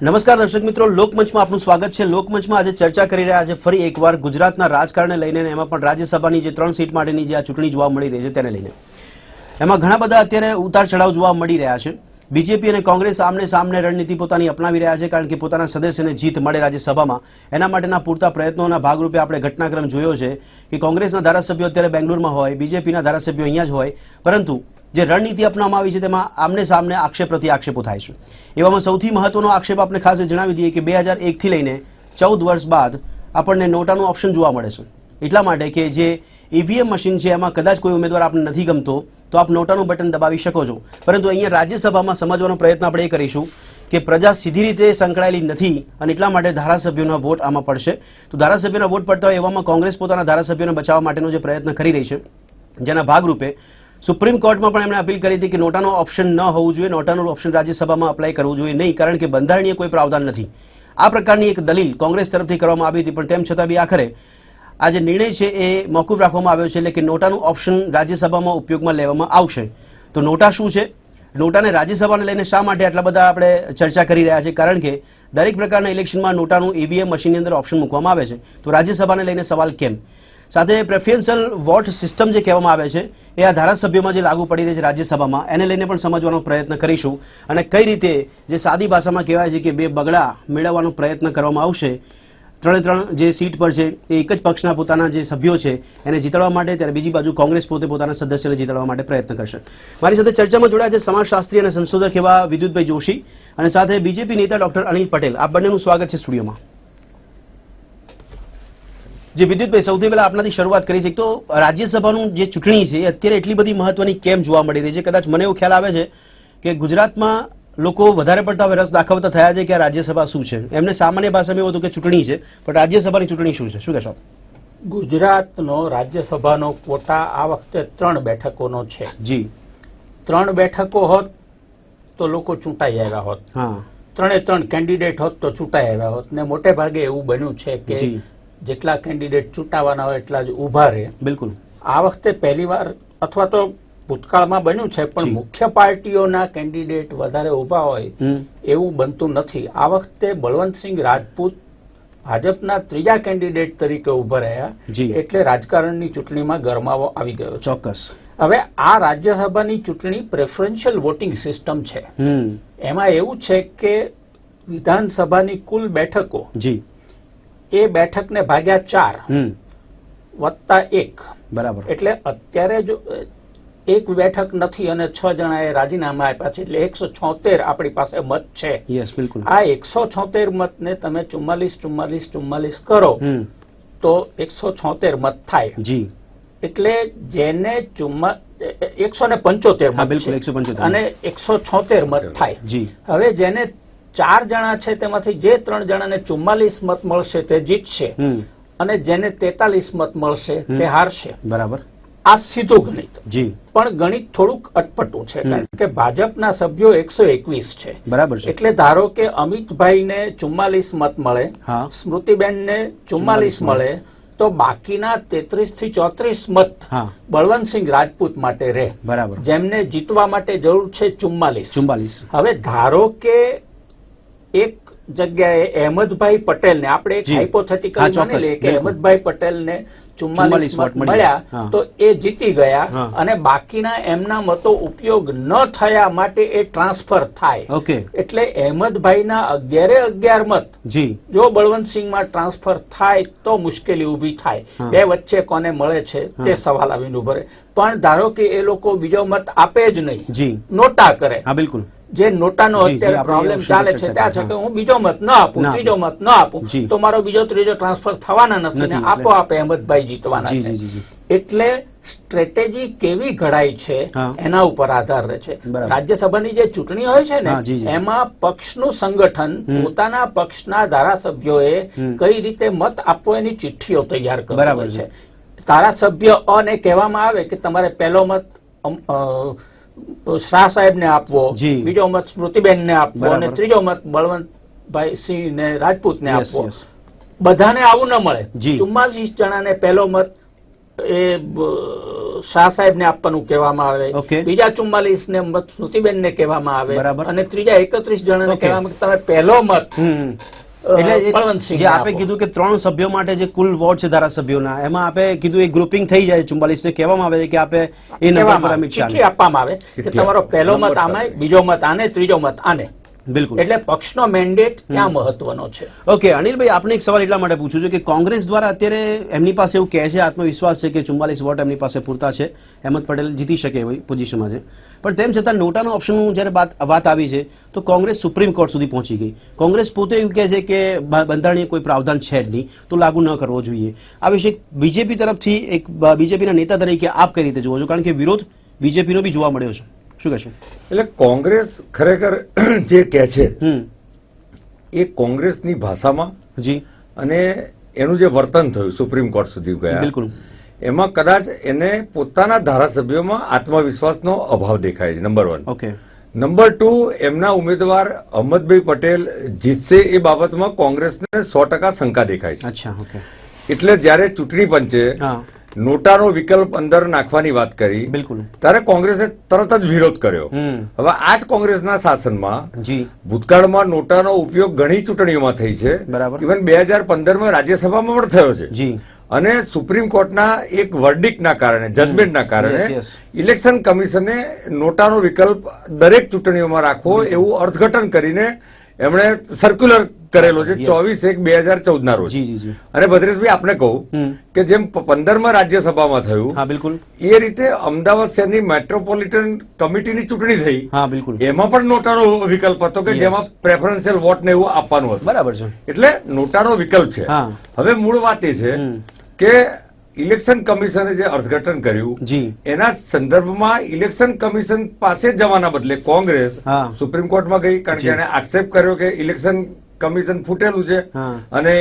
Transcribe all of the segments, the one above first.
નમસ્કાર દર્શક મિત્રો, લોકમંચમાં આપનું સ્વાગત છે. લોકમંચમાં આજે ચર્ચા કરી રહ્યા છે. ફરી એકવાર ગુજરાતના રાજકારણને લઈને એમાં પણ રાજ્યસભાની જે ત્રણ સીટ માટેની જે આ ચૂંટણી જોવા મળી રહી છે તેને લઈને. એમાં ઘણા બધા અત્યારે ઉતાર ચઢાવ જોવા મળી રહ્યા છે. બીજેપી અને કોંગ્રેસ આમને સામને રણનીતિ પોતાની અપનાવી રહ્યા છે કારણ કે પોતાના સદસ્યને જીત મળે રાજ્યસભામાં. એના માટેના પૂરતા પ્રયત્નોના ભાગરૂપે આપણે ઘટનાક્રમ જોયો છે કે કોંગ્રેસના ધારાસભ્યો અત્યારે બેંગ્લોરમાં હોય, બીજેપીના ધારાસભ્યો અહીંયા જ હોય. પરંતુ જે રણનીતિ અપનાવવામાં આવી છે, તેમાં આમને સામને આક્ષેપ પ્રતિ આક્ષેપો થાય છે. એવામાં સૌથી મહત્વનો આક્ષેપ આપણે ખાસ જણાવી દઈએ કે બે હજાર એકથી લઈને ચૌદ વર્ષ બાદ આપણને નોટાનું ઓપ્શન જોવા મળે છે. એટલા માટે કે જે ઈવીએમ મશીન છે, એમાં કદાચ કોઈ ઉમેદવાર આપણને નથી ગમતો, તો આપ નોટાનું બટન દબાવી શકો છો. પરંતુ અહીંયા રાજ્યસભામાં સમજવાનો પ્રયત્ન આપણે એ કરીશું કે પ્રજા સીધી રીતે સંકળાયેલી નથી અને એટલા માટે ધારાસભ્યોના વોટ આમાં પડશે. તો ધારાસભ્યોના વોટ પડતા હોય એવામાં કોંગ્રેસ પોતાના ધારાસભ્યોને બચાવવા માટેનો જે પ્રયત્ન કરી રહી છે, જેના ભાગરૂપે સુપ્રીમ કોર્ટમાં પણ એમણે અપીલ કરી હતી કે નોટાનો ઓપ્શન ન હોવું જોઈએ, નોટાનું ઓપ્શન રાજ્યસભામાં અપ્લાય કરવું જોઈએ નહીં, કારણ કે બંધારણીય કોઈ પ્રાવધાન નથી. આ પ્રકારની એક દલીલ કોંગ્રેસ તરફથી કરવામાં આવી હતી, પણ તેમ છતાં બી આખરે આ જે નિર્ણય છે એ મોકૂફ રાખવામાં આવ્યો છે એટલે કે નોટાનું ઓપ્શન રાજ્યસભામાં ઉપયોગમાં લેવામાં આવશે. તો નોટા શું છે? નોટાને રાજ્યસભાને લઈને શા માટે આટલા બધા આપણે ચર્ચા કરી રહ્યા છે કારણ કે દરેક પ્રકારના ઇલેક્શનમાં નોટાનું ઈવીએમ મશીનની અંદર ઓપ્શન મૂકવામાં આવે છે. તો રાજ્યસભાને લઈને સવાલ કેમ? સાથે પ્રેફરન્શિયલ વોટ સિસ્ટમ જે કહેવામાં આવે છે, એ આ ધારાસભ્યોમાં જે લાગુ પડી રહી છે રાજ્યસભામાં, એને લઈને પણ સમજવાનો પ્રયત્ન કરીશું. અને કઈ રીતે જે સાદી ભાષામાં કહેવાય છે કે બે બગડા મેળવવાનો પ્રયત્ન કરવામાં આવશે, ત્રણે ત્રણ જે સીટ પર છે, એ એક જ પક્ષના પોતાના જે સભ્યો છે, એને જીતાડવા માટે ત્યારે બીજી બાજુ કોંગ્રેસ પોતે પોતાના સદસ્યને જીતાડવા માટે પ્રયત્ન કરશે. મારી સાથે ચર્ચામાં જોડાયા છે સમાજશાસ્ત્રી અને સંશોધક એવા વિદ્યુતભાઈ જોશી અને સાથે બીજેપી નેતા ડોક્ટર અનિલ પટેલ. આ બંનેનું સ્વાગત છે સ્ટુડિયોમાં. જે વિદ્યુતભાઈ સૌથી પહેલા આપનાથી શરૂઆત કરી છે. તો રાજ્યસભાનું જે ચૂંટણી છે અત્યારે એટલી બધી મહત્વની કેમ જોવા મળી રહી છે કદાચ મને એવો ખ્યાલ આવે છે કે ગુજરાતમાં લોકો વધારે પડતા હવે રસ દાખવતા થયા છે કે આ રાજ્યસભા શું છે. એમને સામાન્ય ભાષામાં એવું હતું કે ચૂંટણી છે પણ રાજ્યસભાની ચૂંટણી શું છે? શું કહેશો ગુજરાતનો રાજ્યસભાનો કોટા આ વખતે ત્રણ બેઠકોનો છે. જી. ત્રણ બેઠકો હોત તો લોકો ચૂંટાઈ આવ્યા હોત. હા. ત્રણે ત્રણ કેન્ડિડેટ હોત તો ચૂંટાઈ આવ્યા હોત. ને મોટે ભાગે એવું બન્યું છે કે જી. જેટલા કેન્ડિડેટ ચૂંટાવાના હોય એટલા જ ઊભા રહે. બિલકુલ. આ વખતે પહેલી વાર અથવા તો ભૂતકાળમાં બન્યું છે પણ મુખ્ય પાર્ટીઓના કેન્ડિડેટ વધારે ઊભા હોય એવું બનતું નથી. આ વખતે બળવંતસિંહ રાજપૂત ભાજપના ત્રીજા કેન્ડિડેટ તરીકે ઊભા રહ્યા જી. એટલે રાજકારણની ચૂંટણીમાં ગરમાવો આવી ગયો ચોક્કસ. હવે આ રાજ્યસભાની ચૂંટણી પ્રેફરન્શિયલ વોટિંગ સિસ્ટમ છે. એમાં એવું છે કે વિધાનસભાની કુલ બેઠકો જી. એ બેઠકને ભાગ્યા ચાર વત્તા એક. બરાબર. એટલે અત્યારે જો એક બેઠક નથી અને છ જણાએ રાજીનામા આપ્યા છે એટલે એકસો છોતેર આપણી પાસે મત છે. યસ બિલકુલ. આ એકસો છોતેર મતને તમે ચુમ્માલીસ ચુમ્માલીસ ચુમ્માલીસ કરો તો એકસો છોતેર મત થાય. જી. એટલે જેને ચુમ્મા એકસો ને પંચોતેર મત બિલકુલ, છે. 175 અને એકસો છોતેર મત થાય. જી. હવે જેને ચાર જણા છે તેમાંથી જે ત્રણ જણાને ચુમ્માલીસ મત મળશે તે જીતશે. અને જેને તેતાલીસ મત મળશે તે હારશે. બરાબર. આ સીધું ગણિત. જી. પણ ગણિત થોડુંક અટપટું છે કારણ કે ભાજપના સભ્યો એકસો એકવીસ છે. બરાબર છે. એટલે ધારો કે અમિતભાઈને ચુમ્માલીસ મત મળે હા. સ્મૃતિબેનને ચુમ્માલીસ મળે તો બાકીના તેત્રીસથી ચોત્રીસ મત હા. બળવંતસિંહ રાજપૂત માટે રહે. બરાબર. જેમને જીતવા માટે જરૂર છે ચુમ્માલીસ. ચુમ્માલીસ. હવે ધારો કે એક જગ્યાએ અહેમદભાઈ પટેલને આપણે એક હાઇપોથેટિકલ માની લઈએ કે. અહેમદભાઈ પટેલને ચુમ્માલીસ મત મળ્યા. તો એ જીતી ગયા અને બાકીના એમના મતો ઉપયોગ ન થયા માટે એ ટ્રાન્સફર થાય. એટલે અહેમદભાઈના અગિયારે અગિયાર મત જી. જો બળવંતસિંહમાં ટ્રાન્સફર થાય તો મુશ્કેલી ઊભી થાય. બે વચ્ચે કોને મળે છે તે સવાલ આવીને ઉભરે પણ ધારો કે એ લોકો બીજો મત આપે જ નહીં જી. નોટા કરે. હા બિલકુલ. જે નોટાનો અત્યારે પ્રોબ્લેમ ચાલે છે ત્યાં છે કરી, કે હા. બીજો મત ન આપું ત્રીજો મત ન આપું તો મારો બીજો ત્રીજો ટ્રાન્સફર થવાના નથી ને આપોઆપ અહેમદભાઈ જીતવાના છે. એટલે સ્ટ્રેટેજી કેવી ઘડાય છે એના ઉપર આધાર રહે છે. રાજ્યસભાની જે ચૂંટણી હોય છે ને. એમાં પક્ષનું સંગઠન પોતાના પક્ષના ધારાસભ્યોએ કઈ રીતે મત આપવો એની ચિઠ્ઠીઓ તૈયાર કરવી બરાબર છે. ધારાસભ્ય અને કહેવામાં આવે કે તમારે પહેલો મત શાહ સાહેબને આપવો બીજો મત સ્મૃતિબેનને આપવો અને ત્રીજો મત બળવંતભાઈ સિંહ ને રાજપૂતને આપવો બધાને આવું ન મળે. ચુમ્માલીસ જણાને પહેલો મત એ શાહ સાહેબ ને આપવાનું કહેવામાં આવે. બીજા ચુમ્માલીસ ને મત સ્મૃતિબેન ને કહેવામાં આવે બરાબર. અને ત્રીજા એકત્રીસ જણાને. કહેવામાં તમે પહેલો મત એટલે એ જે આપે કીધું કે ત્રણ સભ્યો માટે જે કુલ વોટ છે ધારાસભ્યોના એમાં આપે કીધું એક ગ્રુપિંગ થઈ જાય ચુમ્બાલીસ ને કહેવામાં આવે છે કે આપે એ નંબર પર અમિત શાહ આપવામાં આવે કે તમારો. પહેલો મત આમાં બીજો મત આને ત્રીજો મત આને. બિલકુલ. એટલે પક્ષનો મેન્ડેટ ક્યાં મહત્વનો છે? ઓકે અનિલભાઈ આપને એક સવાલ એટલા માટે પૂછું છું કે કોંગ્રેસ દ્વારા અત્યારે એમની પાસે એવું કહે છે આત્મવિશ્વાસ છે કે ચુમ્માલીસ વોટ એમની પાસે પૂરતા છે અહેમદ પટેલ જીતી શકે એવી પોઝિશનમાં છે. પણ તેમ છતાં નોટાનો ઓપ્શનનું જ્યારે વાત વાત આવી છે તો કોંગ્રેસ સુપ્રીમ કોર્ટ સુધી પહોંચી ગઈ. કોંગ્રેસ પોતે એવું કહે છે કે બંધારણીય કોઈ પ્રાવધાન છે જ નહીં તો લાગુ ન કરવો જોઈએ. આ વિશે બીજેપી તરફથી એક બીજેપીના નેતા તરીકે આપ કઈ રીતે જુઓ છો? કારણ કે વિરોધ બીજેપીનો બી જોવા મળ્યો છે. શું કહેશો? એટલે કોંગ્રેસ ખરેખર જે કહે છે એ કોંગ્રેસની ભાષામાં જી. અને એનું જે વર્તન થયું સુપ્રીમ કોર્ટ સુધી ગયા. બિલકુલ. એમાં કદાચ એને પોતાના ધારાસભ્યોમાં આત્મવિશ્વાસનો અભાવ દેખાય છે number one okay number two એમના ઉમેદવાર અહમદભાઈ પટેલ જીતશે એ બાબતમાં કોંગ્રેસને સો ટકા શંકા દેખાય છે. અચ્છા ઓકે એટલે જ્યારે ચૂંટણી પંચે નોટાનો વિકલ્પ અંદર નાખવાની વાત કરી. બિલકુલ. ત્યારે કોંગ્રેસે તરત જ વિરોધ કર્યો. હવે આ જ કોંગ્રેસના શાસનમાં જી. ભૂતકાળમાં નોટાનો ઉપયોગ ઘણી ચૂંટણીઓમાં થઈ છે. બરાબર. ઇવન બે હજાર પંદરમાં રાજ્યસભામાં પણ થયો છે. જી. અને સુપ્રીમ કોર્ટના એક વર્ડિકના કારણે જજમેન્ટના કારણે ઇલેક્શન કમિશને નોટાનો વિકલ્પ દરેક ચૂંટણીઓમાં રાખવો એવું અર્થઘટન કરીને એમણે સર્ક્યુલર કરેલો છે ચોવીસ એક બે હજાર ચૌદ ના રોજ અને ભદ્રેશભાઈ આપને કહું કે જેમ પંદરમાં રાજ્યસભામાં થયું હા બિલકુલ. એ રીતે અમદાવાદ શહેરની મેટ્રોપોલિટન કમિટીની ચૂંટણી થઈ. હા બિલકુલ. એમાં પણ નોટાનો વિકલ્પ હતો કે જેમાં પ્રેફરન્શિયલ વોટ ને એવું આપવાનું હતું. બરાબર છે. એટલે નોટાનો વિકલ્પ છે. હવે મૂળ વાત એ છે કે ઇલેક્શન કમિશને જે અર્થઘટન કર્યું જી. એના સંદર્ભમાં ઇલેક્શન કમિશન પાસે જવાના બદલે કોંગ્રેસ સુપ્રીમ કોર્ટમાં ગઈ કારણ કે એને આક્ષેપ કર્યો કે ઇલેક્શન કમિશન ફૂટેલું છે અને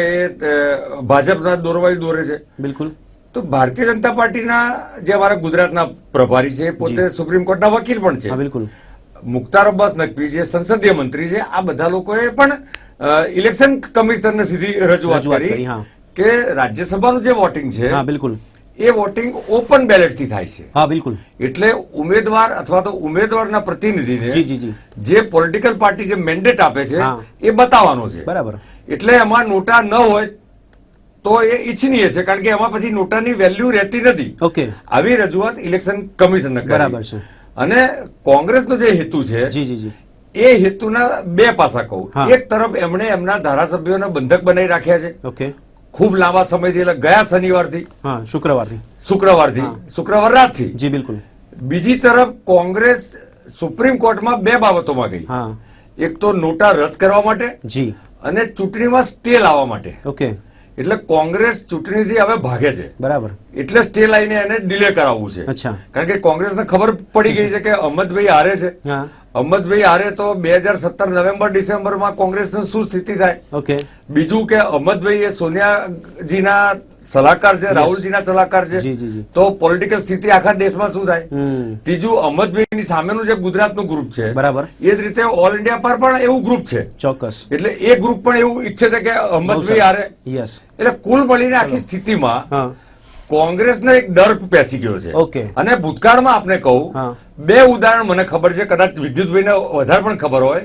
ભાજપના દોરવાઈ દોરે છે. બિલકુલ. તો ભારતીય જનતા પાર્ટીના જે અમારા ગુજરાતના પ્રભારી છે પોતે સુપ્રીમ કોર્ટના વકીલ પણ છે. બિલકુલ. મુખ્તાર અબ્બાસ નકવી જે સંસદીય મંત્રી છે આ બધા લોકોએ પણ ઇલેક્શન કમિશનરને સીધી રજૂઆત કરી. કે રાજ્યસભાનું જે વોટિંગ છે હા બિલકુલ. એ વોટિંગ ઓપન બેલેટથી થાય છે. હા બિલકુલ. એટલે ઉમેદવાર અથવા તો ઉમેદવારના પ્રતિનિધિને જી જી જી. જે પોલિટિકલ પાર્ટી જે મેન્ડેટ આપે છે એ બતાવવાનો છે. બરાબર. એટલે એમાં નોટા ન હોય તો એ ઈચ્છનીય છે કારણ કે એમાં પછી નોટાની વેલ્યુ રહેતી નથી. ઓકે. આવી રજૂઆત ઇલેક્શન કમિશનને કરી. બરાબર છે. અને કોંગ્રેસનો જે હેતુ છે જી જી જી. એ હેતુના બે પાસા કહું. એક તરફ એમણે એમના ધારાસભ્યોને બંધક બનાવી રાખ્યા છે. ઓકે. ખૂબ લાંબા સમયથી એટલે ગયા શનિવારથી. હા શુક્રવારથી. શુક્રવારથી. શુક્રવાર રાતથી. જી બિલકુલ. બીજી તરફ કોંગ્રેસ સુપ્રીમ કોર્ટમાં બે બાબતોમાં ગઈ. એક તો નોટા રદ કરવા માટે જી. અને ચૂંટણીમાં સ્ટે લાવવા માટે. ઓકે. એટલે કોંગ્રેસ ચૂંટણીથી હવે ભાગે છે. બરાબર. એટલે સ્ટે લાઈને એને ડિલે કરાવવું છે. કારણ કે કોંગ્રેસને ખબર પડી ગઈ છે કે અહમદભાઈ હારે છે. અહમદભાઈ આરે તો બે હજાર સત્તર નવેમ્બર ડિસેમ્બરમાં કોંગ્રેસની શું સ્થિતિ થાય? ઓકે. બીજું કે અહમદભાઈ એ સોનિયાજીના સલાહકાર છે રાહુલજીના સલાહકાર છે. તો પોલિટિકલ સ્થિતિ આખા દેશમાં શું થાય? ત્રીજું અહમદભાઈની સામેનું જે ગુજરાતનું ગ્રુપ છે બરાબર. એ જ રીતે ઓલ ઇન્ડિયા પર પણ એવું ગ્રુપ છે. ચોક્કસ. એટલે એ ગ્રુપ પણ એવું ઈચ્છે છે કે અહમદભાઈ આરે યસ એટલે કુલ મળીને આખી સ્થિતિમાં કોંગ્રેસનો એક ડર પેસી ગયો છે. ઓકે. અને ભૂતકાળમાં આપને કહું. બે ઉદાહરણ મને ખબર છે કદાચ વિદ્યુતભાઈને વધારે પણ ખબર હોય.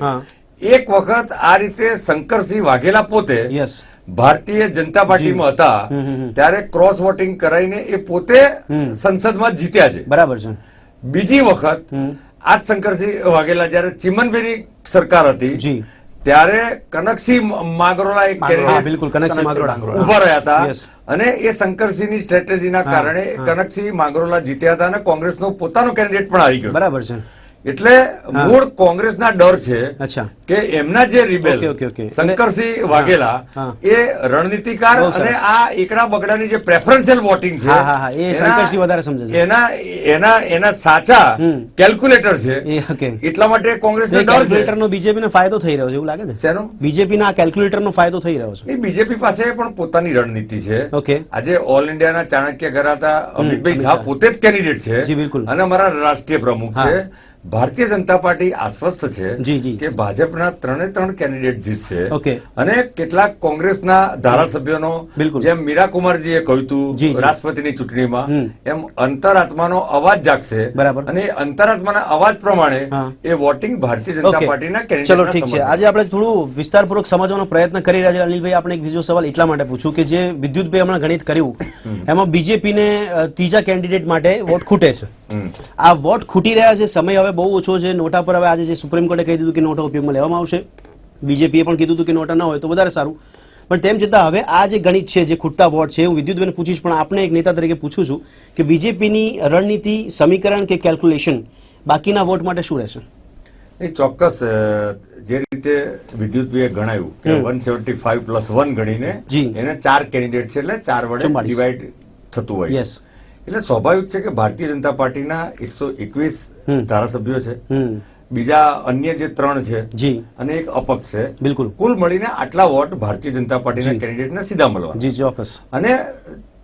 એક વખત આ રીતે શંકરસિંહ વાઘેલા પોતે ભારતીય જનતા પાર્ટીમાં હતા. ત્યારે ક્રોસ વોટિંગ કરાવીને એ પોતે સંસદમાં જીત્યા છે. બરાબર છે. બીજી વખત આજ શંકરસિંહ વાઘેલા જયારે ચિમનભાઈની સરકાર હતી ત્યારે કનકસિંહ માગરોલા એક બિલકુલ કનકસિંહ માગરોળા. ઊભા રહ્યા હતા. અને એ શંકરસિંહની સ્ટ્રેટેજીના ના કારણે. કનકસિંહ માંગરોલા જીત્યા હતા અને કોંગ્રેસનો પોતાનો કેન્ડિડેટ પણ આવી ગયો. બરાબર છે. એટલે મૂળ કોંગ્રેસના ડર છે કે એમના જે રિબેલ. શંકરસિંહ વાઘેલા એ રણનીતિકાર અને આ એકડા બગડાની જે પ્રેફરન્શિયલ વોટિંગ છે એના- શંકરસિંહ વધારે સમજે છે. એના એના એના સાચા કેલ્ક્યુલેટર છે. એટલા માટે કોંગ્રેસ ડર છે. કેલ્ક્યુલેટરનો બીજેપીને ફાયદો થઈ રહ્યો છે એવું લાગે છે? શેનો? બીજેપીના આ કેલ્ક્યુલેટરનો ફાયદો થઈ રહ્યો છે. એ બીજેપી પાસે પણ પોતાની રણનીતિ છે. ઓકે. આજે ઓલ ઇન્ડિયાના ચાણક્ય ઘરાતા અમિતભાઈ શાહ શાહ. પોતે જ કેન્ડિડેટ છે. બિલકુલ. અને અમારા રાષ્ટ્રીય પ્રમુખ છે. ભારતીય જનતા પાર્ટી આશ્વસ્ત છે. કે ભાજપના ત્રણે ત્રણ કેન્ડિડેટ જીતશે. અને કેટલાક કોંગ્રેસના ધારાસભ્યોનો જેમ મીરા કુમારજીએ કહ્યું હતું રાષ્ટ્રપતિની ચૂંટણીમાં એમ અંતરાત્માનો અવાજ જાગશે. અને અંતરાત્માના અવાજ પ્રમાણે એ વોટિંગ ભારતીય જનતા પાર્ટીના ચલો ઠીક છે. આજે આપણે થોડું વિસ્તારપૂર્વક સમજવાનો પ્રયત્ન કરી રહ્યા છે અનિલભાઈ આપણે એક બીજો સવાલ એટલા માટે પૂછું કે જે વિદ્યુતભાઈ હમણાં ગણિત કર્યું. એમાં બીજેપીને ત્રીજા કેન્ડિડેટ માટે વોટ ખૂટે છે. આ વોટ ખૂટી રહ્યા છે સમય હવે બહુ ઓછો છે. નોટા પર હવે આજે જે સુપ્રીમ કોર્ટે કહી દીધું કે નોટા ઉપયોગમાં લેવામાં આવશે. બીજેપીએ પણ કીધું હતું કે નોટા ન હોય તો વધારે સારું. પણ તેમ છતાં હવે આ જે ગણિત છે જે ખૂટતા વોટ છે હું વિદ્યુતબેન પૂછીશ પણ આપણે એક નેતા તરીકે પૂછું છું કે બીજેપીની રણનીતિ સમીકરણ કે કેલ્ક્યુલેશન બાકીના વોટ માટે શું રહેશે? એ ચોક્કસ જે રીતે વિદ્યુતભાઈએ ગણાયું કે one seventy five plus one ગણીને એને ચાર કેન્ડિડેટ છે એટલે ચાર વડે. ડિવાઈડ થતું હોય યસ એટલે સ્વાભાવિક છે કે ભારતીય જનતા પાર્ટીના એકસો એકવીસ ધારાસભ્યો છે. બીજા અન્ય જે ત્રણ છે જી. અને એક અપક્ષ છે. બિલકુલ. કુલ મળીને આટલા વોટ ભારતીય જનતા પાર્ટીના. કેન્ડિડેટને સીધા મળવા જી ચોક્કસ. અને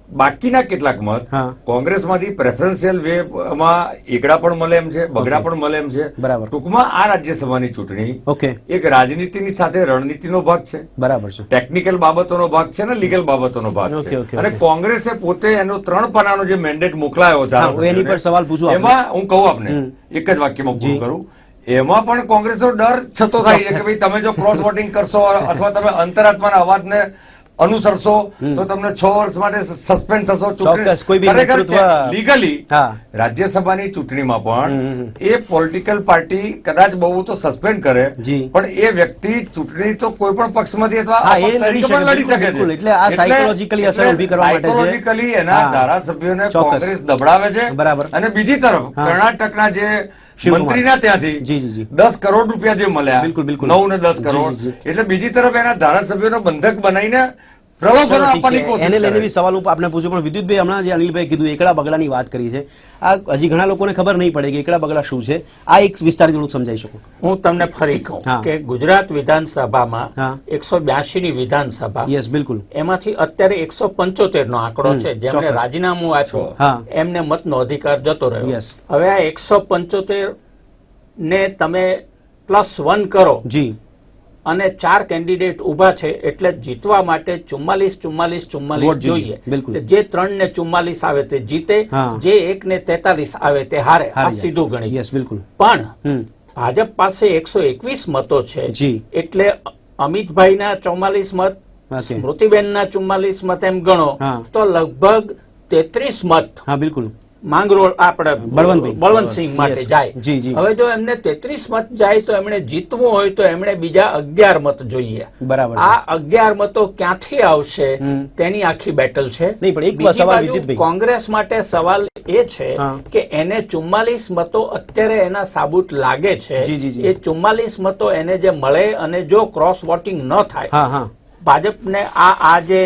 બાકીના કેટલાક મત. કોંગ્રેસમાંથી પ્રેફરન્શિયલ વેમાં એકડા પણ મળે એમ છે બગડા પણ મળે એમ છે. બરાબર. ટૂંકમાં આ રાજ્યસભાની ચૂંટણી ઓકે એક રાજનીતિની સાથે રણનીતિનો ભાગ છે. બરાબર છે. ટેકનિકલ બાબતોનો ભાગ છે અને લીગલ બાબતોનો ભાગ છે. અને કોંગ્રેસે પોતે એનો ત્રણ પાનાનો જે મેન્ડેટ મોકલાયો હતા એની પર સવાલ પૂછું એમાં હું કહું આપને એક જ વાક્યમાં પૂરું કરું. એમાં પણ કોંગ્રેસનો ડર છતો થાય છે કે ભાઈ તમે જો ક્રોસ વોટિંગ કરશો અથવા તમે અંતરાત્માના અવાજને અનુસરશો તો તમને છ વર્ષ માટે સસ્પેન્ડ થશો લીગલી રાજ્યસભાની ચૂંટણીમાં પણ એ પોલિટિકલ પાર્ટી કદાચ બહુ તો સસ્પેન્ડ કરે પણ એ વ્યક્તિ ચૂંટણી તો કોઈ પણ પક્ષમાંથી અથવા લડી શકે, છે. એટલે આ સાયકોલોજીકલી અસર ઊભી કરવા માટે સાયકોલોજીકલી એના ધારાસભ્યોને કોંગ્રેસ દબડાવે છે બરાબર. અને બીજી તરફ કર્ણાટકના જે. મંત્રીના ત્યાંથી. દસ કરોડ રૂપિયા જે મળ્યા બિલકુલ, બિલકુલ. નવ ને દસ કરોડ. એટલે બીજી તરફ એના ધારાસભ્યોનો બંધક બનાવીને એને લઈને બી સવાલ હું આપને પૂછું પણ વિદ્યુતભાઈ હમણાં જે અનિલભાઈ કીધું એકડા બગડાની વાત કરી છે. આ હજી ઘણા લોકોને ખબર નહીં પડે કે એકડા બગડા શું છે. આ એક વિસ્તાર થોડું સમજાવી શકું? હું તમને ફરી કહું કે ગુજરાત વિધાનસભામાં એકસો બ્યાસી ની વિધાનસભા યસ બિલકુલ. એમાંથી અત્યારે એકસો પંચોતેર નો આંકડો છે. જેમને. રાજીનામું આપ્યું. એમને મતનો અધિકાર જતો રહ્યો. હવે આ એકસો પંચોતેર ને તમે પ્લસ વન કરો. જી. અને ચાર કેન્ડિડેટ ઊભા છે એટલે જીતવા માટે ચુમ્માલીસ ચુમ્માલીસ ચુમ્માલીસ જોઈએ. જે ત્રણ ને ચુમ્માલીસ આવે તે જીતે. જે એક ને તેતાલીસ આવે તે હારે. આ સીધું ગણી. યસ બિલકુલ. પણ હમ. ભાજપ પાસે એકસો એકવીસ મતો છે. એટલે એટલે અમિતભાઈના ચોમાલીસ મત સ્મૃતિબેન સ્મૃતિબેનના ચુમ્માલીસ મત એમ ગણો તો લગભગ તેત્રીસ મત. હા બિલકુલ. માંગરોળ આપણે. બળવંતસિંહ માટે જાય. હવે જો એમને તેત્રીસ મત જાય તો એમણે જીતવું હોય તો એમણે બીજા અગિયાર મત જોઈએ. બરાબર આ અગિયાર મતો ક્યાંથી આવશે તેની આખી બેટલ છે. નહીં, પણ એક સવાલ કોંગ્રેસ માટે સવાલ એ છે કે એને ચુમ્માલીસ મતો અત્યારે એના સાબુત લાગે છે. એ ચુમ્માલીસ મતો એને જે મળે અને જો ક્રોસ વોટિંગ ન થાય ભાજપને આ આ જે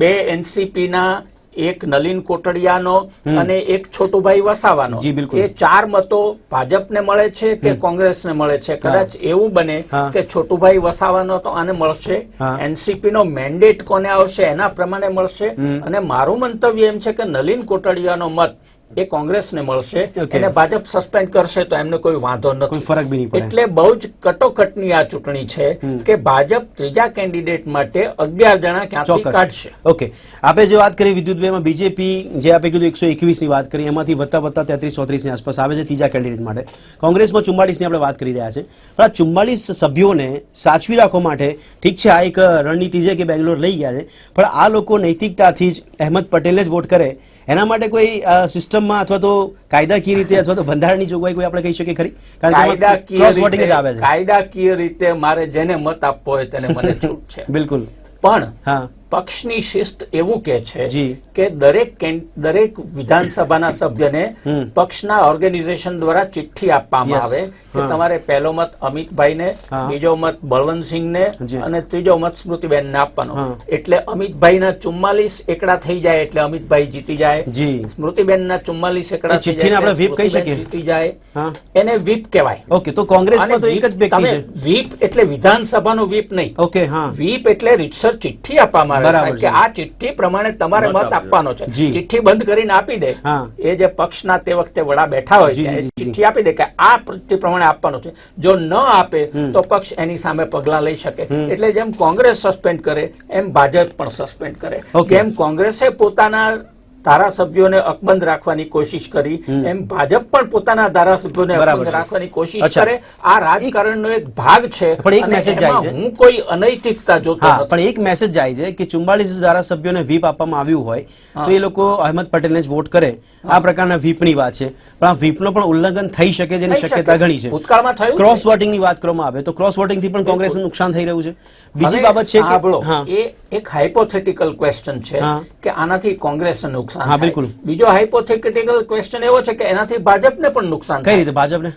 બે એનસીપી ના એક નલિન કોટડિયાનો અને એક છોટુભાઈ વસાવાનો. એ ચાર મતો ભાજપને મળે છે કે કોંગ્રેસને મળે છે? કદાચ એવું બને કે છોટુભાઈ વસાવાનો તો આને મળશે. એનસીપી નો મેન્ડેટ કોને આવશે? એના પ્રમાણે મળશે. અને મારું મંતવ્ય એમ છે કે નલિન કોટડિયાનો મત એ કોંગ્રેસને મળશે. અને ભાજપ સસ્પેન્ડ કરશે તો એમને કોઈ વાંધો નથી. ફરક બી એટલે બહુ જ કટોકટની આ ચૂંટણી છે કે ભાજપ ત્રીજા કેન્ડિડેટ માટે અગિયાર જણા ક્યાંથી કાઢશે? ઓકે આપે જે વાત કરી વિદ્યુતભાઈમાં બીજેપી જે આપે કીધું એકસો એકવીસની વાત કરી એમાંથી વધતા વધતા તેત્રીસ ચોત્રીસની આસપાસ આવે છે ત્રીજા કેન્ડિડેટ માટે. કોંગ્રેસમાં ચુમ્માળીસની આપણે વાત કરી રહ્યા છે. પણ આ ચુમ્માલીસ સભ્યોને સાચવી રાખવા માટે ઠીક છે આ એક રણનીતિ છે કે બેંગ્લોર લઈ ગયા છે પણ આ લોકો નૈતિકતાથી જ અહેમદ પટેલને જ વોટ કરે. એના માટે કોઈ અ, સિસ્ટમમાં અથવા તો કાયદાકીય રીતે અથવા તો બંધારણની જોગવાઈ કોઈ આપણે કહી શકીએ ખરી? કારણ કે કાયદાકીય રીતે મારે જેને મત આપવો હોય તેને મને છૂટ છે. બિલકુલ. પણ હા. પક્ષની શિસ્ત એવું કે છે. કે દરેક દરેક વિધાનસભાના સભ્યને. પક્ષના ઓર્ગેનાઇઝેશન દ્વારા ચિઠ્ઠી આપવામાં આવે કે તમારે પહેલો મત અમિતભાઈને. બીજો મત બળવંતસિંહને. અને ત્રીજો મત સ્મૃતિબેનને આપવાનો. એટલે અમિતભાઈના ચુમ્માલીસ એકડા થઈ જાય એટલે અમિતભાઈ જીતી જાય જી સ્મૃતિબેનના ચુમ્માલીસ એકડા ચિઠ્ઠીને આપણે વીપ કહી શકીએ? જીતી જાય એને વીપ કહેવાય ઓકે તો કોંગ્રેસમાં તો એક જ વ્યક્તિ છે વીપ એટલે વિધાનસભાનો વીપ નહીં ઓકે હા વીપ એટલે રીતસર ચિઠ્ઠી આપવામાં આવે. કે આ ચિઠ્ઠી પ્રમાણે તમારે મત આપવાનો છે. ચિઠ્ઠી બંધ કરીને આપી દે. એ જે પક્ષના તે વખતે વડા બેઠા હોય. ચિઠ્ઠી આપી દે કે આ ચિઠ્ઠી પ્રમાણે આપવાનું છે. જો ન આપે તો પક્ષ એની સામે પગલા લઈ શકે. એટલે જેમ કોંગ્રેસ સસ્પેન્ડ કરે એમ ભાજપ પણ સસ્પેન્ડ કરે. જેમ કોંગ્રેસે પોતાના ધારાસભ્યોને અકબંધ રાખવાની કોશિશ કરી. એમ ભાજપ પણ પોતાના ધારાસભ્યોને અકબંધ રાખવાની કોશિશ કરે. આ રાજકારણનો એક ભાગ છે પણ એક મેસેજ જાય છે. હું કોઈ અનૈતિકતા જોતો પણ એક મેસેજ જાય છે કે ચુમ્બાલીસ ધારાસભ્યોને વ્હીપ આપવામાં આવ્યું હોય તો એ લોકો અહેમદ પટેલને જ વોટ કરે. આ પ્રકારના વ્હીપની વાત છે. પણ આ વ્હીપનો પણ ઉલ્લંઘન થઈ શકે જેની શક્યતા ઘણી છે. ભૂતકાળમાં થયું. ક્રોસ વોટિંગની વાત કરવામાં આવે તો ક્રોસ વોટિંગથી પણ કોંગ્રેસને નુકસાન થઈ રહ્યું છે. બીજી બાબત છે કે એ એક હાઇપોથેટિકલ ક્વેશ્ચન છે કે આનાથી કોંગ્રેસને નુકસાન હા, બિલકુલ. બીજો હાઇપોથેટિકલ ક્વેશ્ચન એવો છે કે એનાથી ભાજપને પણ નુકસાન કઈ રીતે ભાજપને?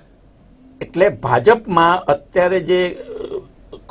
એટલે ભાજપમાં અત્યારે જે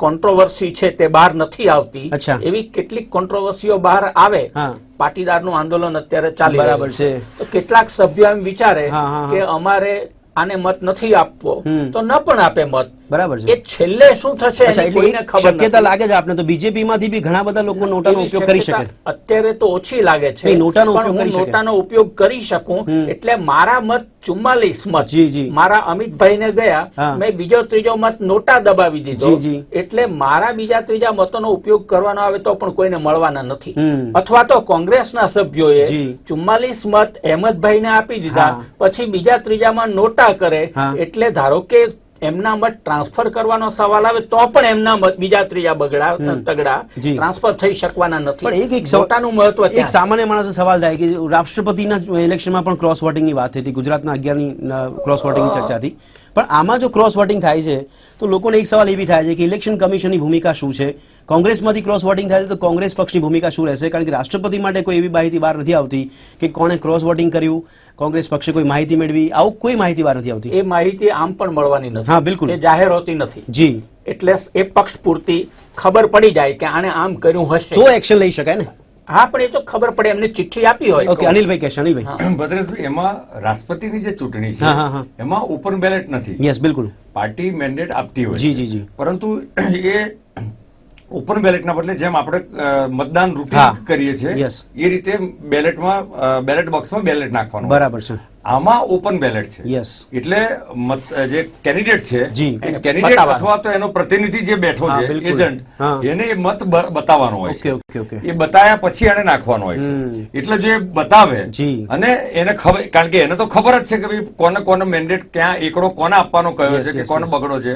કોન્ટ્રોવર્સી છે તે બહાર નથી આવતી. એવી કેટલીક કોન્ટ્રોવર્સીઓ બહાર આવે. પાટીદારનું આંદોલન અત્યારે ચાલી બરાબર છે. તો કેટલાક સભ્યો એમ વિચારે. કે અમારે આને મત નથી આપવો. તો ન પણ આપે મત. બરાબર એ છેલ્લે શું થશે શક્યતા લાગે છે આપને તો બીજેપી માંથી બી ઘણા બધા લોકો નોટાનો ઉપયોગ કરી શકે. અત્યારે તો ઓછી લાગે છે. નોટાનો ઉપયોગ કરી. નોટાનો ઉપયોગ કરી શકું એટલે મારા મત ચુમ્માલીસ મત. જી, જી. મારા અમિતભાઈ ને ગયા મેં બીજો ત્રીજો મત નોટા દબાવી દીધો. એટલે મારા બીજા ત્રીજા મતોનો ઉપયોગ કરવાનો આવે તો પણ કોઈને મળવાના નથી. અથવા તો કોંગ્રેસના સભ્યોએ. ચુમ્માલીસ મત અહેમદભાઈ ને આપી દીધા પછી બીજા ત્રીજામાં નોટા કરે એટલે ધારો કે એમના મત ટ્રાન્સફર કરવાનો સવાલ આવે તો પણ એમના મત બીજા ત્રીજા બગડા તગડા. ટ્રાન્સફર થઈ શકવાના નથી. પણ એક એક નોટાનું મહત્વ એક સામાન્ય માણસ સવાલ થાય કે રાષ્ટ્રપતિના ઇલેક્શનમાં પણ ક્રોસ વોટિંગની વાત હતી ગુજરાતના અગિયારની ક્રોસ વોટિંગની ચર્ચા હતી. પણ આમાં જો ક્રોસ વોટિંગ થાય છે તો લોકોને એક સવાલ એ બી થાય છે કે ઇલેક્શન કમિશનની ભૂમિકા શું છે? કોંગ્રેસમાંથી ક્રોસ વોટિંગ થાય છે તો કોંગ્રેસ પક્ષની ભૂમિકા શું રહેશે? કારણ કે રાષ્ટ્રપતિ માટે કોઈ એવી માહિતી બહાર નથી આવતી કે કોણે ક્રોસ વોટિંગ કર્યું કોંગ્રેસ પક્ષે કોઈ માહિતી મેળવી આવું કોઈ માહિતી બહાર નથી આવતી. એ માહિતી આમ પણ મળવાની નથી. હા, બિલકુલ. એ જાહેર હોતી નથી. જી. એટલે એ પક્ષ પૂરતી ખબર પડી જાય કે આને આમ કર્યું હશે. તો એક્શન લઈ શકાય ને. હા પણ એ તો ખબર પડે એમને ચિઠ્ઠી આપી હોય ઓકે અનિલભાઈ કહેશે અનિલભાઈ. ભદ્રેશભાઈ એમાં રાષ્ટ્રપતિની જે ચૂંટણી છે. એમાં ઓપન બેલેટ નથી. યસ બિલકુલ. પાર્ટી મેન્ડેટ આપતી હોય જી, જી, જી. પરંતુ એ ઓપન બેલેટના બદલે જેમ આપણે મતદાન. રૂટીન કરીએ છીએ. એ રીતે બેલેટમાં બેલેટ બોક્સમાં બેલેટ નાખવાનું. બરાબર છે. આમાં ઓપન બેલેટ છે. યસ એટલે જે કેન્ડિડેટ છે કેન્ડિડેટ અથવા તો એનો પ્રતિનિધિ જે બેઠો છે એજન્ટ એને એ મત બતાવવાનો હોય છે. ઓકે ઓકે એ બતાવ્યા પછી એને નાખવાનો હોય છે. એટલે જો એ બતાવે. અને એને ખબર કારણ કે એને તો ખબર જ છે કે ભાઈ કોને કોને મેન્ડેટ ક્યાં એકડો કોને આપવાનો કયો છે કે કોને બગડો છે.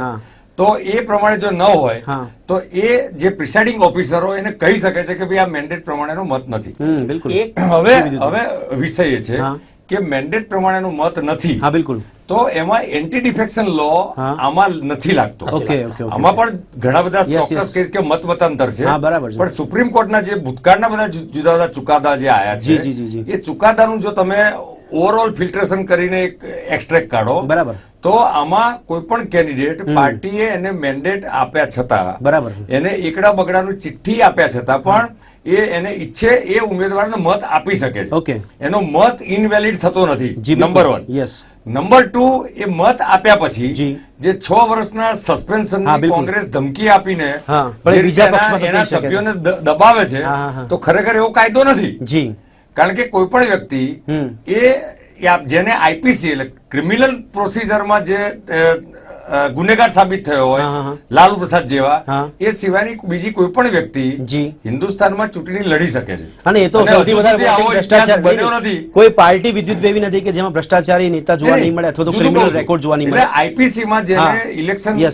તો એ પ્રમાણે જો ન હોય તો એ જે પ્રિસાઇડિંગ ઓફિસરો એને કહી શકે છે કે ભાઈ આ મેન્ડેટ પ્રમાણેનો મત નથી. બિલકુલ. હવે હવે વિષય એ છે હા. કે મેન્ડેટ પ્રમાણેનો મત નથી. હા બિલકુલ. તો એમાં એન્ટી ડિફેક્શન લો આમાં નથી લાગતો. Okay, okay, okay. આમાં પણ ઘણા બધા ચોક્કસ કેસ કે મત મતાંતર છે. હા, બરાબર છે. પણ સુપ્રીમ કોર્ટના જે ભૂતકાળના બધા જુદા જુદા ચુકાદા જે આયા જી, છે જી, જી, જી. એ ચુકાદાનું જો તમે ઓવરઓલ ફિલ્ટ્રેશન કરીને એક એક્સ્ટ્રેક્ટ કાઢો. બરાબર. તો આમાં કોઈ પણ કેન્ડિડેટ પાર્ટીએ એને મેન્ડેટ આપ્યા છતાં બરાબર. એને એકડા બગડાનું ચિઠ્ઠી આપ્યા છતાં પણ એ એને ઈચ્છે એ ઉમેદવારને મત આપી શકે ઓકે. એનો મત ઇનવેલિડ થતો નથી. Number one yes number two એ મત આપ્યા પછી જી. છ વર્ષના સસ્પેન્શન કોંગ્રેસ ધમકી આપીને એના સભ્યોને દબાવે છે. તો ખરેખર એવો કાયદો નથી. જી. કારણ કે કોઈ પણ વ્યક્તિ એ જેને આઈપીસી એટલે ક્રિમિનલ પ્રોસિજરમાં જે ગુનેગાર સાબિત થયો હોય. લાલુ પ્રસાદ જેવા એ સિવાયની બીજી કોઈ પણ વ્યક્તિ હિન્દુસ્તાનમાં ચૂંટણી લડી શકે છે. અને એ તો સૌથી વધારે ભ્રષ્ટાચાર બન્યો નથી. કોઈ પાર્ટી વિદ્યુત એવી નથી કે જેમાં ભ્રષ્ટાચારી નેતા જોવા નહીં. મળે અથવા તો ક્રિમિનલ રેકોર્ડ જોવા નહીં મળે. આઈપીસી માં જેને ઇલેક્શન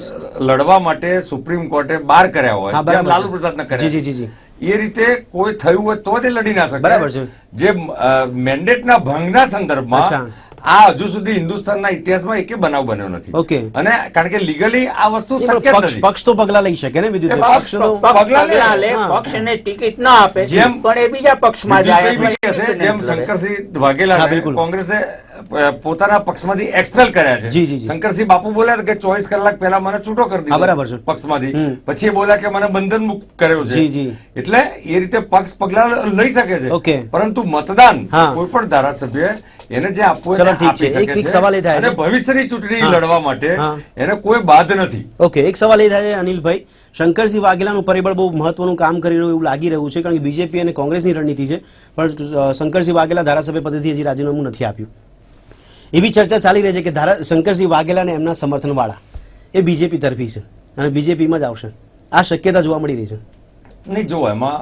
લડવા માટે સુપ્રીમ કોર્ટે બાર કર્યા હોય લાલુ પ્રસાદ ના. કર્યા જી, જી, જી, એ રીતે કોઈ થયું હોય તો તે લડી ના શકે. બરાબર છે. જે મેન્ડેટના ભંગના સંદર્ભમાં આ હજુ સુધી હિન્દુસ્તાનના ઇતિહાસમાં એકે બનાવ બન્યો નથી. ઓકે. અને કારણ કે લીગલી આ વસ્તુ શક્ય પક્ષ નથી. પક્ષ તો પગલા લઈ શકે ને બીજું પક્ષ પક્ષ તો લે. પગલાં પક્ષ એને ટિકિટ ના આપે. જેમ- પણ એ બીજા પક્ષમાં જાય. જેમ શંકરસિંહ વાઘેલા કોંગ્રેસે પોતાના પક્ષમાંથી એક્સપેલ કર્યા છે. જી, જી, જી. શંકરસિંહ બાપુ બોલ્યા કે ચોવીસ કલાક પહેલા મને છૂટો કરી દીધો બરાબર છે. પક્ષમાંથી. પછી એ બોલ્યા કે મને બંધન મુક્ત કર્યો છે. જી, જી. એટલે એ રીતે પક્ષ પગલા લઈ શકે છે. ઓકે. પરંતુ મતદાન કોઈ પણ ધારાસભ્ય એને જે આપવું ચલો, ઠીક છે. એક- એક સવાલ એ થાય અને ભવિષ્યની ચૂંટણી લડવા માટે એને કોઈ બાધ નથી. ઓકે એક સવાલ એ થાય છે અનિલભાઈ. શંકરસિંહ વાઘેલાનું પરિબળ બહુ મહત્વનું કામ કરી રહ્યું એવું લાગી રહ્યું છે કારણ કે બીજેપી અને કોંગ્રેસની રણનીતિ છે. પણ શંકરસિંહ વાઘેલા ધારાસભ્ય પદેથી હજી રાજીનામું નથી આપ્યું. એવી ચર્ચા ચાલી રહી છે કે ધારા શંકરસિંહ વાઘેલા અને એમના સમર્થનવાળા. એ બીજેપી તરફી છે અને બીજેપીમાં જ આવશે. આ શક્યતા જોવા મળી રહી છે. નહીં જો એમાં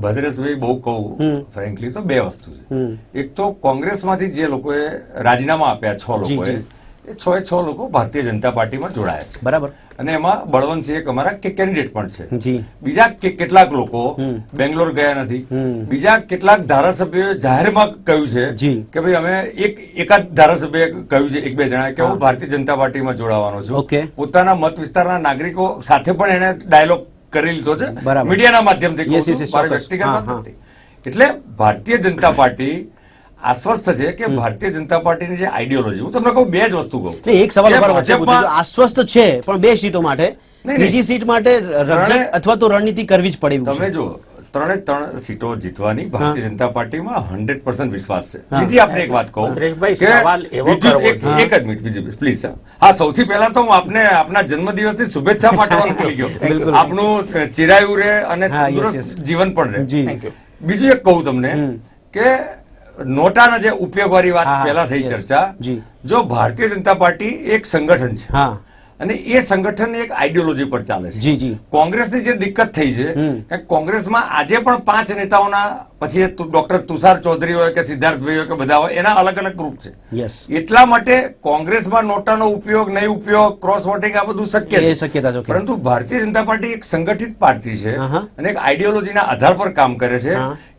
ભદ્રેશભાઈ બહુ કહું ફ્રેન્કલી તો બે વસ્તુ છે. એક તો કોંગ્રેસમાંથી જે લોકોએ રાજીનામા આપ્યા છ લોકોએ એ છ એ છ લોકો ભારતીય જનતા પાર્ટીમાં જોડાયા છે. બરાબર. અને એમાં બળવંતસિંહ એક અમારા કેન્ડિડેટ પણ છે. જી. બીજા કેટલાક લોકો બેંગ્લોર ગયા નથી. બીજા કેટલાક ધારાસભ્યોએ જાહેરમાં કહ્યું છે કે ભાઈ અમે એક એકાદ ધારાસભ્યએ કહ્યું છે એક બે જણા કે હું ભારતીય જનતા પાર્ટીમાં જોડાવાનો છું. પોતાના મત વિસ્તારના નાગરિકો સાથે પણ એને ડાયલોગ કરી લીધો છે. મીડિયાના માધ્યમથી. વ્યક્તિગત. એટલે ભારતીય જનતા પાર્ટી આશ્વસ્ત છે કે ભારતીય જનતા પાર્ટીની જે આઈડિયોલોજી હું તમને કહું બે જ વસ્તુ કહું. એક સવાલ. આશ્વસ્ત છે પણ બે સીટો માટે. ત્રીજી સીટ માટે અથવા તો રણનીતિ કરવી જ પડે તમે જો ત્રણે ત્રણ સીટો જીતવાની ભારતીય જનતા પાર્ટીમાં હંડ્રેડ વિશ્વાસ છે. બીજી આપણે એક વાત કહું એક જ મિનિટ બીજી પ્લીઝ હા સૌથી પહેલા તો હું આપને આપના જન્મદિવસની શુભેચ્છા પાઠવવાનું ભૂલી ગયો. આપનું ચિરાયું રહે અને. જીવન પણ રહે. બીજું એક કહું તમને કે નોટાના જે ઉપયોગવાળી વાત પહેલા થઈ ચર્ચા જો. ભારતીય જનતા પાર્ટી એક સંગઠન છે હા. અને એ સંગઠન એક આઈડિયોલોજી પર ચાલે છે. જી જી. કોંગ્રેસની જે દિક્કત થઈ છે કે કોંગ્રેસમાં આજે પણ પાંચ નેતાઓના પછી ડોક્ટર તુષાર ચૌધરી હોય કે સિદ્ધાર્થભાઈ હોય કે બધા હોય એના અલગ અલગ ગ્રુપ છે. યસ એટલા માટે કોંગ્રેસમાં નોટાનો ઉપયોગ નહીં ઉપયોગ ક્રોસ વોટિંગ આ બધું શક્ય છે. શક્યતા છે પરંતુ ભારતીય જનતા પાર્ટી એક સંગઠિત પાર્ટી છે. અને એક આઈડિયોલોજીના આધાર પર કામ કરે છે.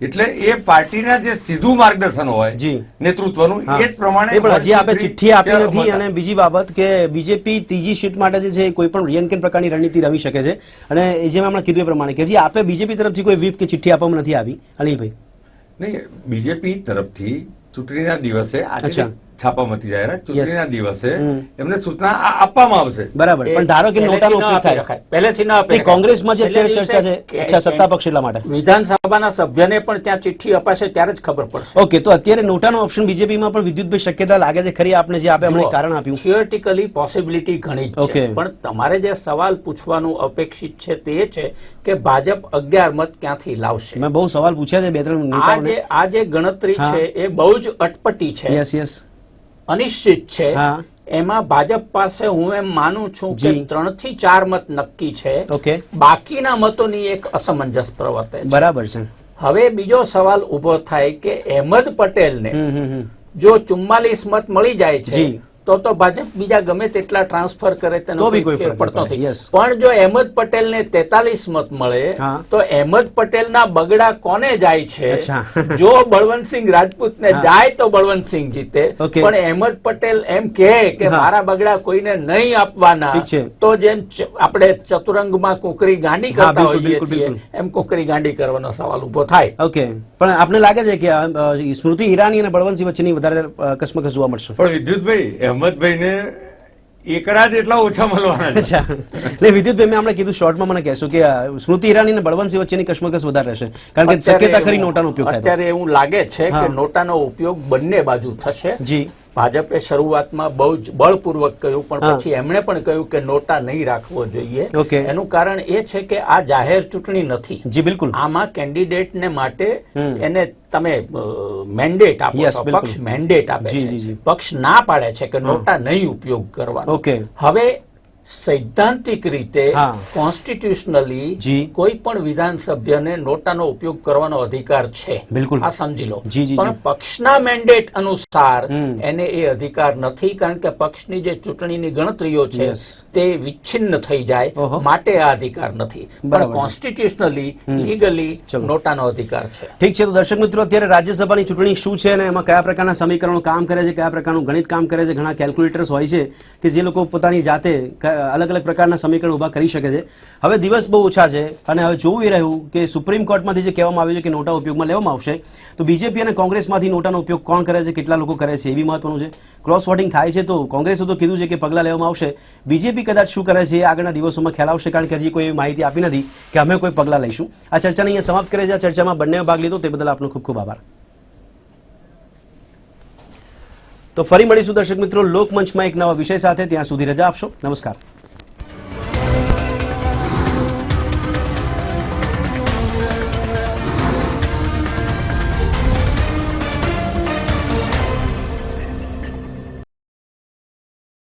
એટલે એ પાર્ટીના જે સીધું માર્ગદર્શન હોય. નેતૃત્વનું. એ જ પ્રમાણે હજી આપે ચિઠ્ઠી આપી નથી અને બીજી બાબત કે બીજેપી ત્રીજી સીટ માટે જે છે કોઈ પણ રિયનકેન પ્રકારની રણનીતિ રમી શકે છે. અને એ જેમ હમણાં કીધું એ પ્રમાણે કે જે આપે બીજેપી તરફથી કોઈ વીપ કે ચિઠ્ઠી આપવામાં નથી આવી. અનિલભાઈ. નહીં બીજેપી તરફથી ચૂંટણીના દિવસે આજે. છાપામાથી જાહેરાત ચૂંટણીના દિવસે એમને સૂચના આપવામાં આવશે. બરાબર. પણ ધારો કે નોટાનો ઉપયોગ થાય. પહેલેથી ન આપે કોંગ્રેસમાં જે અત્યારે ચર્ચા છે અચ્છા સત્તા પક્ષ એટલા માટે. વિધાનસભાના સભ્યને પણ ત્યાં ચિઠ્ઠી અપાશે ત્યારે જ ખબર પડશે. ઓકે તો અત્યારે નોટાનો ઓપ્શન બીજેપીમાં પણ વિદ્યુતભાઈ શક્યતા લાગે છે. ખરી આપને જે આપે અમને કારણ આપ્યું. થિયોરિટિકલી પોસિબિલિટી ઘણી છે. પણ તમારે જે સવાલ પૂછવાનું અપેક્ષિત છે તે છે કે ભાજપ અગિયાર મત ક્યાંથી લાવશે? મેં બહુ સવાલ પૂછ્યા છે બે ત્રણ આ જે આ જે ગણતરી છે એ બહુ જ અટપટી છે. યસ યસ અનિશ્ચિત છે. એમાં ભાજપ પાસે હું એમ માનું છું કે ત્રણથી ચાર મત નક્કી છે. ઓકે. બાકીના મતોની એક અસમંજસ પ્રવર્તે બરાબર છે. હવે બીજો સવાલ ઊભો થાય કે અહેમદ પટેલને જો ચુમ્માલીસ મત મળી જાય છે. તો તો ભાજપ બીજા ગમે તેટલા ટ્રાન્સફર કરે તેનો કોઈ ફેર પડતો નથી. પણ જો અહેમદ પટેલને તેતાલીસ મત મળે તો અહેમદ પટેલના બગડા કોને જાય છે? જો બળવંતસિંહ રાજપૂત ને જાય તો બળવંતસિંહ જીતે. પણ અહેમદ પટેલ એમ કહે કે મારા બગડા કોઈને નહીં આપવાના છે. તો જેમ આપણે ચતુરંગમાં કુકરી ગાંડી કરતા હોઈએ છીએ એમ કુકરી ગાંડી કરવાનો સવાલ ઊભો થાય. ઓકે પણ આપને લાગે છે કે સ્મૃતિ ઈરાની અને બળવંતસિંહ વચ્ચેની વધારે કસમકસ જોવા મળશે? પણ વિદ્યુતભાઈ અહેમદભાઈને એકડા જેટલા એટલા ઓછા મળવાના છે. અચ્છા. એટલે વિદ્યુતભાઈ મેં હમણાં કીધું શોર્ટમાં મને કહેશો કે સ્મૃતિ ઈરાની અને બળવંતસિંહ વચ્ચેની કસમકસ વધારે રહેશે. કારણ કે શક્યતા ખરી નોટાનો ઉપયોગ થાય અત્યારે એવું લાગે છે. કે નોટાનો ઉપયોગ બંને બાજુ થશે. જી. ભાજપે શરૂઆતમાં બહુ જ બળપૂર્વક કહ્યું પણ પછી એમણે પણ કહ્યું કે નોટા નહીં રાખવો જોઈએ. એનું કારણ એ છે કે આ જાહેર ચૂંટણી નથી. જી બિલકુલ. આમાં કેન્ડિડેટને માટે એને તમે મેન્ડેટ આપો. પક્ષ મેન્ડેટ આપે છે. પક્ષ ના પાડે છે કે નોટા નહીં ઉપયોગ કરવાનો. હવે સૈદ્ધાંતિક રીતે કોન્સ્ટિટ્યુશનલી કોઈ પણ વિધાનસભ્યને નોટાનો ઉપયોગ કરવાનો અધિકાર છે. બિલકુલ. આ સમજી લો. પણ પક્ષના મેન્ડેટ અનુસાર એને એ અધિકાર નથી કારણ કે પક્ષની જે ચૂંટણીની ગણતરીઓ છે તે વિચ્છિન્ન થઈ જાય. માટે આ અધિકાર નથી. પણ કોન્સ્ટિટ્યુશનલી લીગલી નોટાનો અધિકાર છે. ઠીક છે તો દર્શક મિત્રો અત્યારે રાજ્યસભાની ચૂંટણી શું છે અને એમાં કયા પ્રકારના સમીકરણો કામ કરે છે કયા પ્રકારનું ગણિત કામ કરે છે ઘણા કેલ્ક્યુલેટર્સ હોય છે કે જે લોકો પોતાની જાતે અલગ અલગ પ્રકારના સમીકરણ ઊભા કરી શકે છે. હવે દિવસ બહુ ઓછા છે અને હવે જોવું એ રહ્યું કે સુપ્રીમ કોર્ટમાંથી જે કહેવામાં આવ્યું છે કે નોટા ઉપયોગમાં લેવામાં આવશે, તો બીજેપી અને કોંગ્રેસમાંથી નોટાનો ઉપયોગ કોણ કરે છે, કેટલા લોકો કરે છે એ બી મહત્વનું છે. ક્રોસ વોટિંગ થાય છે તો કોંગ્રેસે તો કીધું છે કે પગલાં લેવામાં આવશે. બીજેપી કદાચ શું કરે છે એ આગળના દિવસોમાં ખ્યાલ આવશે કારણ કે હજી કોઈ માહિતી આપી નથી કે અમે કોઈ પગલાં લઈશું. આ ચર્ચાને અહીંયા સમાપ્ત કરે છે આ ચર્ચામાં બંને ભાગ લીધો, તે બદલ આપનો ખૂબ ખૂબ આભાર. તો ફરી મળીશું દર્શક મિત્રો લોકમંચમાં એક નવા વિષય સાથે. ત્યાં સુધી રજા આપશો. નમસ્કાર.